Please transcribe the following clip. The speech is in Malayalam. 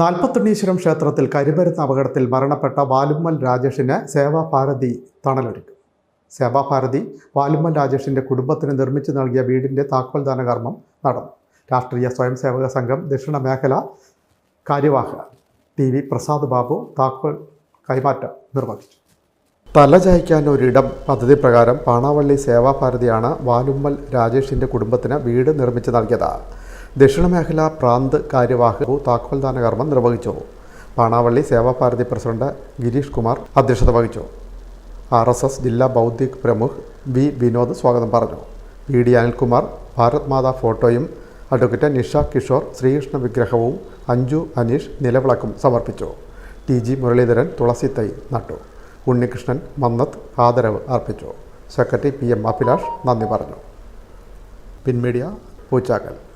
നാൽപ്പത്തൊണ്ണീശ്വരം ക്ഷേത്രത്തിൽ കരിമരുന്ന് അപകടത്തിൽ മരണപ്പെട്ട വാലുമ്മൽ രാജേഷിന് സേവാഭാരതി തണലൊരുക്കും. സേവാഭാരതി വാലുമ്മൽ രാജേഷിന്റെ കുടുംബത്തിന് നിർമ്മിച്ചു നൽകിയ വീടിന്റെ താക്കോൽദാന കർമ്മം നടന്നു. രാഷ്ട്രീയ സ്വയം സേവക സംഘം ദക്ഷിണ മേഖല കാര്യവാഹ ടി വി പ്രസാദ് ബാബു താക്കോൽ കൈമാറ്റം നിർവഹിച്ചു. തലചായ്ക്കാൻ ഒരിടം പദ്ധതി പ്രകാരം പാണാവള്ളി സേവാഭാരതിയാണ് വാലുമ്മൽ രാജേഷിന്റെ കുടുംബത്തിന് വീട് നിർമ്മിച്ചു നൽകിയത്. ദക്ഷിണമേഖല പ്രാന്ത് കാര്യവാഹകു താക്കോൽദാന കർമ്മം നിർവഹിച്ചു. പാണാവള്ളി സേവാഭാരതി പ്രസിഡന്റ് ഗിരീഷ് കുമാർ അധ്യക്ഷത വഹിച്ചു. ആർ എസ് എസ് ജില്ലാ ബൗദ്ധിക് പ്രമുഖ് വി വിനോദ് സ്വാഗതം പറഞ്ഞു. പി ഡി അനിൽകുമാർ ഭാരത് മാതാ ഫോട്ടോയും അഡ്വക്കേറ്റ് നിഷ കിഷോർ ശ്രീകൃഷ്ണ വിഗ്രഹവും അഞ്ജു അനീഷ് നിലവിളക്കും സമർപ്പിച്ചു. ടി ജി മുരളീധരൻ തുളസി തൈ നട്ടു. ഉണ്ണികൃഷ്ണൻ മന്നത്ത് ആദരവ് അർപ്പിച്ചു. സെക്രട്ടറി പി എം അഭിലാഷ് നന്ദി പറഞ്ഞു. പിൻമീഡിയ പൂച്ചാക്കൽ.